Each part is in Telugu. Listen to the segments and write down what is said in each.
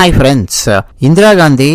Hi friends. ఇందిరాగాంధీ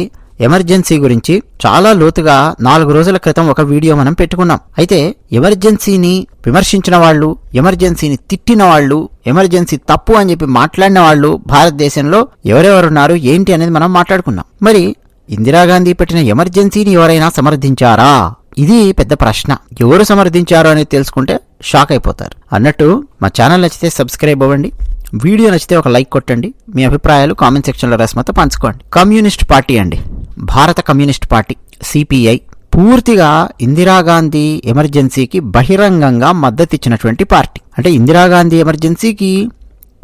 ఎమర్జెన్సీ గురించి చాలా లోతుగా నాలుగు రోజుల క్రితం ఒక వీడియో మనం పెట్టుకున్నాం. అయితే ఎమర్జెన్సీని విమర్శించిన వాళ్ళు ఎమర్జెన్సీని తిట్టిన వాళ్ళు ఎమర్జెన్సీ తప్పు అని చెప్పి మాట్లాడిన వాళ్ళు భారతదేశంలో ఎవరెవరున్నారు ఏంటి అనేది మనం మాట్లాడుకున్నాం. మరి ఇందిరాగాంధీ పెట్టిన ఎమర్జెన్సీని ఎవరైనా సమర్థించారా? ఇది పెద్ద ప్రశ్న. ఎవరు సమర్థించారు అనేది తెలుసుకుంటే షాక్ అయిపోతారు. అన్నట్టు మా ఛానల్ నచ్చితే సబ్స్క్రైబ్ అవ్వండి. వీడియో నచ్చితే ఒక లైక్ కొట్టండి. మీ అభిప్రాయాలు కామెంట్ సెక్షన్లో రసమతో పంచుకోండి. కమ్యూనిస్ట్ పార్టీ అండి. భారత కమ్యూనిస్ట్ పార్టీ సిపిఐ పూర్తిగా ఇందిరాగాంధీ ఎమర్జెన్సీకి బహిరంగంగా మద్దతిచ్చినటువంటి పార్టీ. అంటే ఇందిరాగాంధీ ఎమర్జెన్సీకి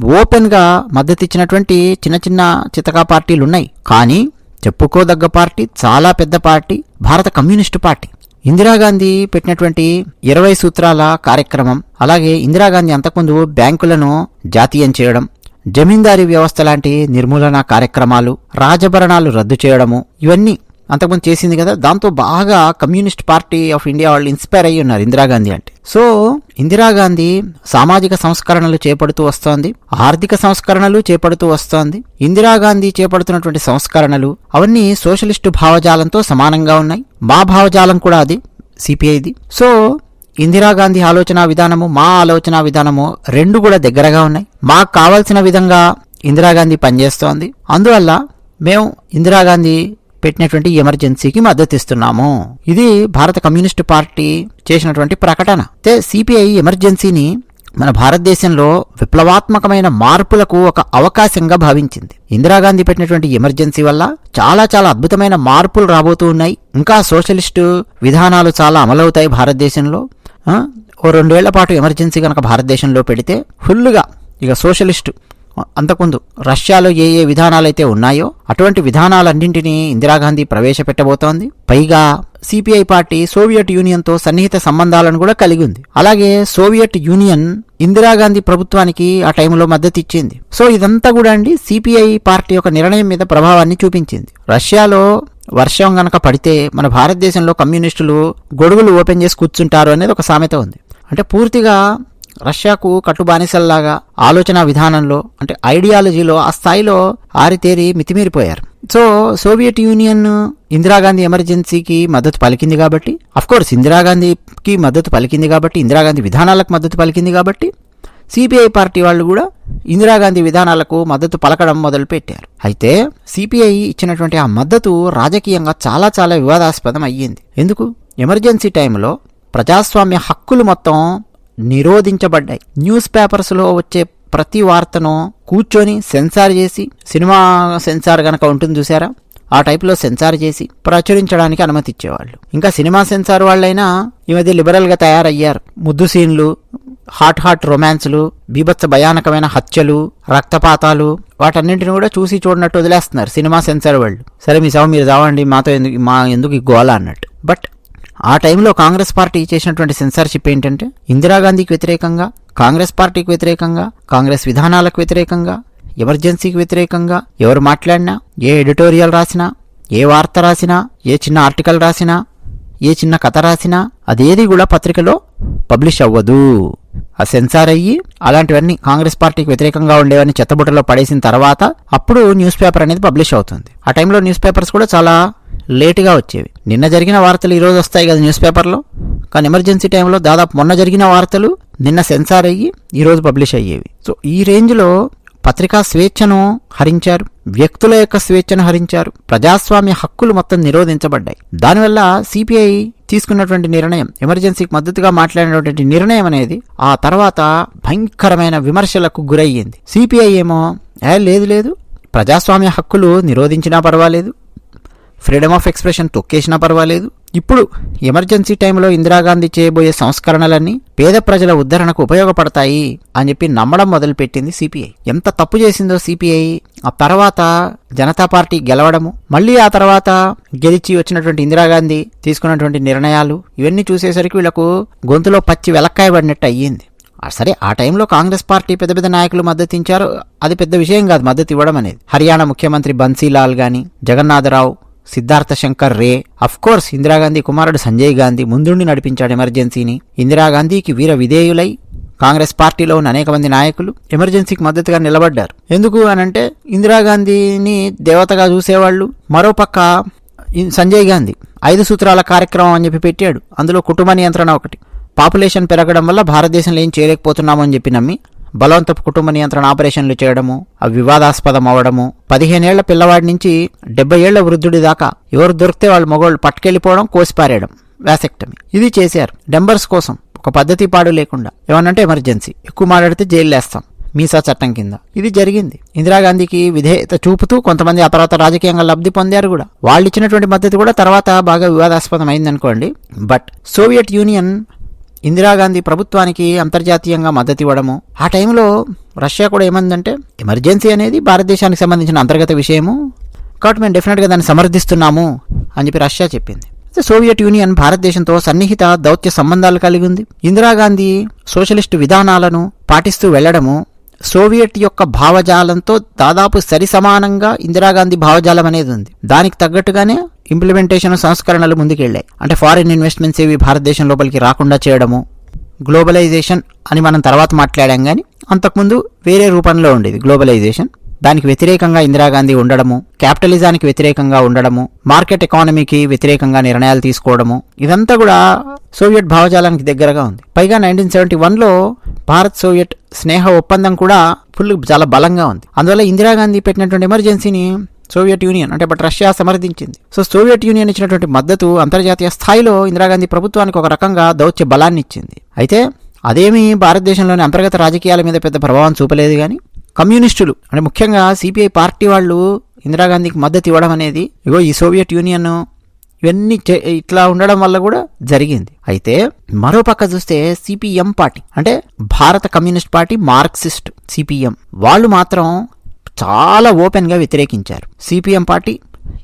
ఓపెన్గా మద్దతిచ్చినటువంటి చిన్న చిన్న చితకా పార్టీలు ఉన్నాయి కానీ చెప్పుకోదగ్గ పార్టీ చాలా పెద్ద పార్టీ భారత కమ్యూనిస్టు పార్టీ. ఇందిరాగాంధీ పెట్టినటువంటి ఇరవై సూత్రాల కార్యక్రమం అలాగే ఇందిరాగాంధీ అంతకుముందు బ్యాంకులను జాతీయం చేయడం జమీందారీ వ్యవస్థ లాంటి నిర్మూలన కార్యక్రమాలు రాజభరణాలు రద్దు చేయడము ఇవన్నీ అంతకుముందు చేసింది కదా దాంతో బాగా కమ్యూనిస్ట్ పార్టీ ఆఫ్ ఇండియా వాళ్ళు ఇన్స్పైర్ అయ్యి ఉన్నారు ఇందిరాగాంధీ అంటే. సో ఇందిరాగాంధీ సామాజిక సంస్కరణలు చేపడుతూ వస్తోంది ఆర్థిక సంస్కరణలు చేపడుతూ వస్తోంది ఇందిరాగాంధీ చేపడుతున్నటువంటి సంస్కరణలు అవన్నీ సోషలిస్టు భావజాలంతో సమానంగా ఉన్నాయి. మా భావజాలం కూడా అది సిపిఐది సో ఇందిరాగాంధీ ఆలోచన విధానము మా ఆలోచన విధానము రెండు కూడా దగ్గరగా ఉన్నాయి. మాకు కావాల్సిన విధంగా ఇందిరాగాంధీ పనిచేస్తోంది. అందువల్ల మేము ఇందిరాగాంధీ పెట్టినటువంటి ఎమర్జెన్సీకి మద్దతిస్తున్నాము. ఇది భారత కమ్యూనిస్టు పార్టీ చేసినటువంటి ప్రకటన. అయితే సిపిఐ ఎమర్జెన్సీని మన భారతదేశంలో విప్లవాత్మకమైన మార్పులకు ఒక అవకాశంగా భావించింది. ఇందిరాగాంధీ పెట్టినటువంటి ఎమర్జెన్సీ వల్ల చాలా చాలా అద్భుతమైన మార్పులు రాబోతూ ఉన్నాయి. ఇంకా సోషలిస్టు విధానాలు చాలా అమలవుతాయి భారతదేశంలో. ఓ రెండేళ్ళ పాటు ఎమర్జెన్సీ కనుక భారతదేశంలో పెడితే ఫుల్గా ఇక సోషలిస్టు అంతకుముందు రష్యాలో ఏ ఏ విధానాలైతే ఉన్నాయో అటువంటి విధానాలన్నింటినీ ఇందిరాగాంధీ ప్రవేశపెట్టబోతోంది. పైగా సిపిఐ పార్టీ సోవియట్ యూనియన్తో సన్నిహిత సంబంధాలను కూడా కలిగి ఉంది. అలాగే సోవియట్ యూనియన్ ఇందిరాగాంధీ ప్రభుత్వానికి ఆ టైంలో మద్దతు ఇచ్చింది. సో ఇదంతా కూడా అండి సిపిఐ పార్టీ యొక్క నిర్ణయం మీద ప్రభావాన్ని చూపించింది. రష్యాలో వర్షం గనక పడితే మన భారతదేశంలో కమ్యూనిస్టులు గొడుగులు ఓపెన్ చేసి కూర్చుంటారు అనేది ఒక సామెత ఉంది. అంటే పూర్తిగా రష్యాకు కట్టుబానిసల్లాగా ఆలోచన విధానంలో అంటే ఐడియాలజీలో ఆ స్థాయిలో ఆరితేరి మితిమీరిపోయారు. సో సోవియట్ యూనియన్ ఇందిరాగాంధీ ఎమర్జెన్సీకి మద్దతు పలికింది కాబట్టి అఫ్కోర్స్ ఇందిరాగాంధీకి మద్దతు పలికింది కాబట్టి ఇందిరాగాంధీ విధానాలకు మద్దతు పలికింది కాబట్టి సిపిఐ పార్టీ వాళ్ళు కూడా ఇందిరాగాంధీ విధానాలకు మద్దతు పలకడం మొదలుపెట్టారు. అయితే సిపిఐ ఇచ్చినటువంటి ఆ మద్దతు రాజకీయంగా చాలా చాలా వివాదాస్పదం అయ్యింది ఎందుకు? ఎమర్జెన్సీ టైంలో ప్రజాస్వామ్య హక్కులు మొత్తం నిరోధించబడ్డాయి. న్యూస్ పేపర్స్లో వచ్చే ప్రతి వార్తను కూర్చొని సెన్సార్ చేసి సినిమా సెన్సార్ గనక ఉంటుంది చూసారా? ఆ టైప్లో సెన్సార్ చేసి ప్రచురించడానికి అనుమతి ఇచ్చేవాళ్ళు ఇంకా సినిమా సెన్సార్ వాళ్ళైనా ఈ మధ్య లిబరల్గా తయారయ్యారు. ముద్దు సీన్లు హాట్ హాట్ రొమాన్స్లు బీభత్స భయానకమైన హత్యలు రక్తపాతాలు వాటన్నింటిని కూడా చూసి చూడనట్టు వదిలేస్తున్నారు సినిమా సెన్సార్ వాళ్ళు. సరే మీ సవ మీరు చావండి మాతో ఎందుకు మా ఎందుకు ఈ గోల అన్నట్టు. బట్ ఆ టైంలో కాంగ్రెస్ పార్టీ చేసినటువంటి సెన్సార్షిప్ ఏంటంటే ఇందిరాగాంధీకి వ్యతిరేకంగా కాంగ్రెస్ పార్టీకి వ్యతిరేకంగా కాంగ్రెస్ విధానాలకు వ్యతిరేకంగా ఎమర్జెన్సీకి వ్యతిరేకంగా ఎవరు మాట్లాడినా ఏ ఎడిటోరియల్ రాసినా ఏ వార్త రాసినా ఏ చిన్న ఆర్టికల్ రాసినా ఏ చిన్న కథ రాసినా అదేది కూడా పత్రికలో పబ్లిష్ అవ్వదు. ఆ సెన్సార్ అయ్యి అలాంటివన్నీ కాంగ్రెస్ పార్టీకి వ్యతిరేకంగా ఉండేవన్నీ చెత్తబుట్టలో పడేసిన తర్వాత అప్పుడు న్యూస్ పేపర్ అనేది పబ్లిష్ అవుతుంది. ఆ టైంలో న్యూస్ పేపర్స్ కూడా చాలా లేటుగా వచ్చేవి. నిన్న జరిగిన వార్తలు ఈరోజు వస్తాయి కదా న్యూస్ పేపర్లో. కానీ ఎమర్జెన్సీ టైంలో దాదాపు మొన్న జరిగిన వార్తలు నిన్న సెన్సార్ అయ్యి ఈరోజు పబ్లిష్ అయ్యేవి. సో ఈ రేంజ్లో పత్రికా స్వేచ్ఛను హరించారు. వ్యక్తుల యొక్క స్వేచ్ఛను హరించారు. ప్రజాస్వామ్య హక్కులు మొత్తం నిరోధించబడ్డాయి. దానివల్ల సిపిఐ తీసుకున్నటువంటి నిర్ణయం ఎమర్జెన్సీకి మద్దతుగా మాట్లాడినటువంటి నిర్ణయం అనేది ఆ తర్వాత భయంకరమైన విమర్శలకు గురయ్యింది. సిపిఐ ఏమో ఏ లేదు లేదు. ప్రజాస్వామ్య హక్కులు నిరోధించినా పర్వాలేదు. ఫ్రీడమ్ ఆఫ్ ఎక్స్ప్రెషన్ తొక్కేసినా పర్వాలేదు. ఇప్పుడు ఎమర్జెన్సీ టైంలో ఇందిరాగాంధీ చేయబోయే సంస్కరణలన్నీ పేద ప్రజల ఉద్ధరణకు ఉపయోగపడతాయి అని చెప్పి నమ్మడం మొదలుపెట్టింది సిపిఐ ఎంత తప్పు చేసిందో సిపిఐ ఆ తర్వాత జనతా పార్టీ గెలవడము మళ్ళీ ఆ తర్వాత గెలిచి వచ్చినటువంటి ఇందిరాగాంధీ తీసుకున్నటువంటి నిర్ణయాలు ఇవన్నీ చూసేసరికి వీళ్ళకు గొంతులో పచ్చి వెలక్కాయబడినట్టు అయ్యింది. సరే ఆ టైంలో కాంగ్రెస్ పార్టీ పెద్ద పెద్ద నాయకులు మద్దతు ఇచ్చారు అది పెద్ద విషయం కాదు మద్దతు ఇవ్వడం అనేది. హర్యానా ముఖ్యమంత్రి బన్సీలాల్ గాని జగన్నాథరావు సిద్ధార్థ శంకర్ రే అఫ్కోర్స్ ఇందిరాగాంధీ కుమారుడు సంజయ్ గాంధీ ముందుండి నడిపించాడు ఎమర్జెన్సీని. ఇందిరాగాంధీకి వీర విధేయులై కాంగ్రెస్ పార్టీలో ఉన్న అనేక మంది నాయకులు ఎమర్జెన్సీకి మద్దతుగా నిలబడ్డారు. ఎందుకు అనంటే ఇందిరాగాంధీని దేవతగా చూసేవాళ్ళు మరోపక్క సంజయ్ గాంధీ ఐదు సూత్రాల కార్యక్రమం అని చెప్పి పెట్టాడు. అందులో కుటుంబ నియంత్రణ ఒకటి. పాపులేషన్ పెరగడం వల్ల భారతదేశంలో ఏం చేయలేకపోతున్నామని చెప్పి నమ్మి బలవంతపు కుటుంబ నియంత్రణ ఆపరేషన్లు చేయడము అవి వివాదాస్పదం అవ్వడము పదిహేనేళ్ళ పిల్లవాడి నుంచి డెబ్బై ఏళ్ళ వృద్ధుడి దాకా ఎవరు దొరికితే వాళ్ళు మగవాళ్ళు పట్టుకెళ్ళిపోవడం కోసిపారేయడం వ్యాసెక్టమీ ఇది చేశారు. డెంబర్స్ కోసం ఒక పద్ధతి పాడు లేకుండా. ఏమనంటే ఎమర్జెన్సీ. ఎక్కువ మాట్లాడితే జైలు వేస్తాం మీసా చట్టం కింద. ఇది జరిగింది. ఇందిరాగాంధీకి విధేయత చూపుతూ కొంతమంది ఆ తర్వాత రాజకీయంగా లబ్ధి పొందారు కూడా. వాళ్ళు ఇచ్చినటువంటి మద్దతు కూడా తర్వాత బాగా వివాదాస్పదం అయిందనుకోండి బట్ సోవియట్ యూనియన్ ఇందిరాగాంధీ ప్రభుత్వానికి అంతర్జాతీయంగా మద్దతు ఇవ్వడము ఆ టైంలో రష్యా కూడా ఏమందంటే ఎమర్జెన్సీ అనేది భారతదేశానికి సంబంధించిన అంతర్గత విషయము. కాబట్టి మేము డెఫినెట్గా దాన్ని సమర్థిస్తున్నాము అని చెప్పి రష్యా చెప్పింది. సోవియట్ యూనియన్ భారతదేశంతో సన్నిహిత దౌత్య సంబంధాలు కలిగి ఉంది. ఇందిరాగాంధీ సోషలిస్టు విధానాలను పాటిస్తూ వెళ్ళడము సోవియట్ యొక్క భావజాలంతో దాదాపు సరి సమానంగా ఇందిరాగాంధీ భావజాలం అనేది ఉంది. దానికి తగ్గట్టుగానే ఇంప్లిమెంటేషన్ సంస్కరణలు ముందుకెళ్ళాయి. అంటే ఫారిన్ ఇన్వెస్ట్మెంట్స్ ఏవి భారతదేశం లోపలికి రాకుండా చేయడము గ్లోబలైజేషన్ అని మనం తర్వాత మాట్లాడాం కానీ అంతకుముందు వేరే రూపంలో ఉండేది గ్లోబలైజేషన్ దానికి వ్యతిరేకంగా ఇందిరాగాంధీ ఉండడము క్యాపిటలిజానికి వ్యతిరేకంగా ఉండడము మార్కెట్ ఎకానమీకి వ్యతిరేకంగా నిర్ణయాలు తీసుకోవడము ఇదంతా కూడా సోవియట్ భావజాలానికి దగ్గరగా ఉంది. పైగా నైన్టీన్ సెవెంటీ వన్లో భారత్ సోవియట్ స్నేహ ఒప్పందం కూడా ఫుల్ చాలా బలంగా ఉంది. అందువల్ల ఇందిరాగాంధీ పెట్టినటువంటి ఎమర్జెన్సీని సోవియట్ యూనియన్ అంటే బట్ రష్యా సమర్థించింది. సో సోవియట్ యూనియన్ ఇచ్చినటువంటి మద్దతు అంతర్జాతీయ స్థాయిలో ఇందిరాగాంధీ ప్రభుత్వానికి ఒక రకంగా దౌత్య బలాన్ని ఇచ్చింది అయితే అదేమీ భారతదేశంలోని అంతర్గత రాజకీయాల మీద పెద్ద ప్రభావం చూపలేదు కానీ కమ్యూనిస్టులు. అంటే ముఖ్యంగా సిపిఐ పార్టీ వాళ్ళు ఇందిరాగాంధీకి మద్దతు ఇవ్వడం అనేది ఇగో ఈ సోవియట్ యూనియన్ ఇవన్నీ చే- ఇట్లా ఉండడం వల్ల కూడా జరిగింది. అయితే మరో పక్క చూస్తే సిపిఎం పార్టీ. అంటే భారత కమ్యూనిస్ట్ పార్టీ మార్క్సిస్ట్ సిపిఎం. వాళ్ళు మాత్రం చాలా ఓపెన్గా వ్యతిరేకించారు. సిపిఎం పార్టీ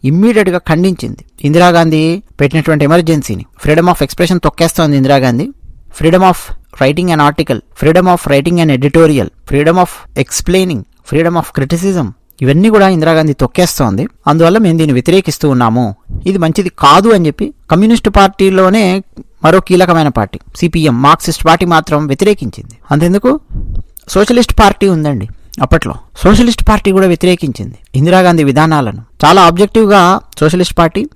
ఇమ్మీడియట్గా ఖండించింది. ఇందిరాగాంధీ పెట్టినటువంటి ఎమర్జెన్సీని. ఫ్రీడమ్ ఆఫ్ ఎక్స్ప్రెషన్ తొక్కేస్తోంది Indira Gandhi. Freedom of writing and article freedom of writing and editorial freedom of explaining freedom of criticism ఇవన్నీ కూడా ఇందిరాగాంధీ తొక్కేస్తోంది. అందువల్ల మేము దీన్ని వ్యతిరేకిస్తూ ఉన్నాము. ఇది మంచిది కాదు అని చెప్పి కమ్యూనిస్టు పార్టీలోనే మరో కీలకమైన పార్టీ సిపిఎం మార్క్సిస్ట్ పార్టీ మాత్రం వ్యతిరేకించింది. అంతెందుకు? సోషలిస్ట్ పార్టీ ఉందండి. అప్పట్లో సోషలిస్ట్ పార్టీ కూడా వ్యతిరేకించింది. ఇందిరాగాంధీ విధానాలను. చాలా ఆబ్జెక్టివ్గా సోషలిస్ట్ పార్టీ.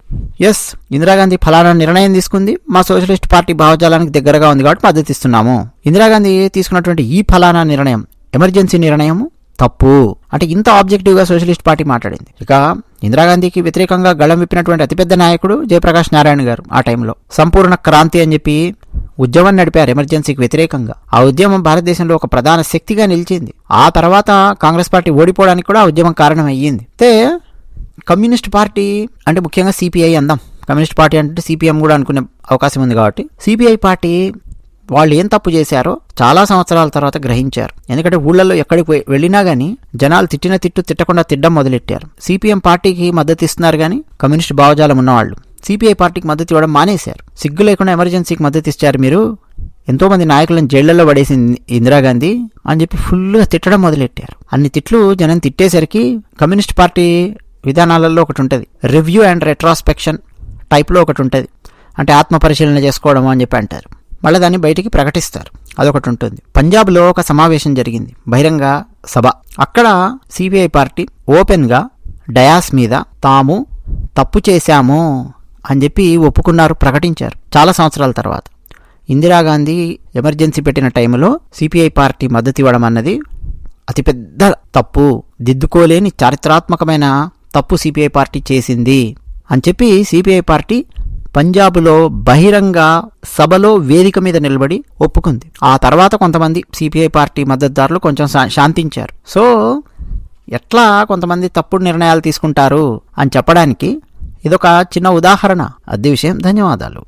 ఎస్ ఇందిరాగాంధీ ఫలానా నిర్ణయం తీసుకుంది. మా సోషలిస్ట్ పార్టీ భావజాలానికి దగ్గరగా ఉంది కాబట్టి మద్దతు ఇస్తున్నాము ఇందిరాగాంధీ తీసుకున్నటువంటి ఈ ఫలానా నిర్ణయం ఎమర్జెన్సీ నిర్ణయము? తప్పు. అంటే ఇంత ఆబ్జెక్టివ్గా సోషలిస్ట్ పార్టీ మాట్లాడింది. ఇక ఇందిరాగాంధీకి వ్యతిరేకంగా గళం విప్పినటువంటి అతిపెద్ద నాయకుడు జయప్రకాష్ నారాయణ గారు ఆ టైంలో. సంపూర్ణ క్రాంతి అని చెప్పి ఉద్యమం నడిపారు ఎమర్జెన్సీకి వ్యతిరేకంగా. ఆ ఉద్యమం భారతదేశంలో ఒక ప్రధాన శక్తిగా నిలిచింది. ఆ తర్వాత కాంగ్రెస్ పార్టీ ఓడిపోవడానికి కూడా ఆ ఉద్యమం కారణం అయ్యింది అయితే కమ్యూనిస్ట్ పార్టీ అంటే ముఖ్యంగా సిపిఐ అందాం. కమ్యూనిస్ట్ పార్టీ అంటే సిపిఎం కూడా అనుకునే అవకాశం ఉంది కాబట్టి. సిపిఐ పార్టీ వాళ్ళు ఏం తప్పు చేశారో చాలా సంవత్సరాల తర్వాత గ్రహించారు. ఎందుకంటే ఊళ్ళల్లో ఎక్కడికి పోయి- వెళ్ళినా కానీ జనాలు తిట్టిన తిట్టు తిట్టకుండా తిట్టడం మొదలెట్టారు. సిపిఎం పార్టీకి మద్దతు ఇస్తున్నారు కానీ కమ్యూనిస్ట్ భావజాలం ఉన్నవాళ్ళు. సిపిఐ పార్టీకి మద్దతు ఇవ్వడం మానేశారు. సిగ్గు లేకుండా ఎమర్జెన్సీకి మద్దతు ఇచ్చారు మీరు. ఎంతోమంది నాయకులను జైళ్ళలో పడేసింది ఇందిరాగాంధీ అని చెప్పి ఫుల్గా తిట్టడం మొదలెట్టారు. అన్ని తిట్లు జనం తిట్టేసరికి కమ్యూనిస్ట్ పార్టీ విధానాలలో ఒకటి ఉంటుంది. రివ్యూ అండ్ రెట్రాస్పెక్షన్ టైప్లో ఒకటి ఉంటుంది. అంటే ఆత్మ పరిశీలన చేసుకోవడం అని చెప్పి అంటారు. మళ్ళీ దాన్ని బయటికి ప్రకటిస్తారు. అదొకటి ఉంటుంది. పంజాబ్లో ఒక సమావేశం జరిగింది. బహిరంగ సభ. అక్కడ సిబిఐ పార్టీ ఓపెన్గా డయాస్ మీద తాము తప్పు చేశాము. అని చెప్పి ఒప్పుకున్నారు ప్రకటించారు. చాలా సంవత్సరాల తర్వాత. ఇందిరాగాంధీ ఎమర్జెన్సీ పెట్టిన టైంలో సిపిఐ పార్టీ మద్దతు ఇవ్వడం అన్నది అతిపెద్ద తప్పు. దిద్దుకోలేని చారిత్రాత్మకమైన తప్పు సిపిఐ పార్టీ చేసింది అని చెప్పి సిపిఐ పార్టీ పంజాబ్లో బహిరంగ సభలో వేదిక మీద నిలబడి ఒప్పుకుంది. ఆ తర్వాత కొంతమంది సిపిఐ పార్టీ మద్దతుదారులు కొంచెం శా- శాంతించారు. సో ఎట్లా కొంతమంది తప్పుడు నిర్ణయాలు తీసుకుంటారు అని చెప్పడానికి ఇదొక చిన్న ఉదాహరణ. అద్దె విషయం ధన్యవాదాలు.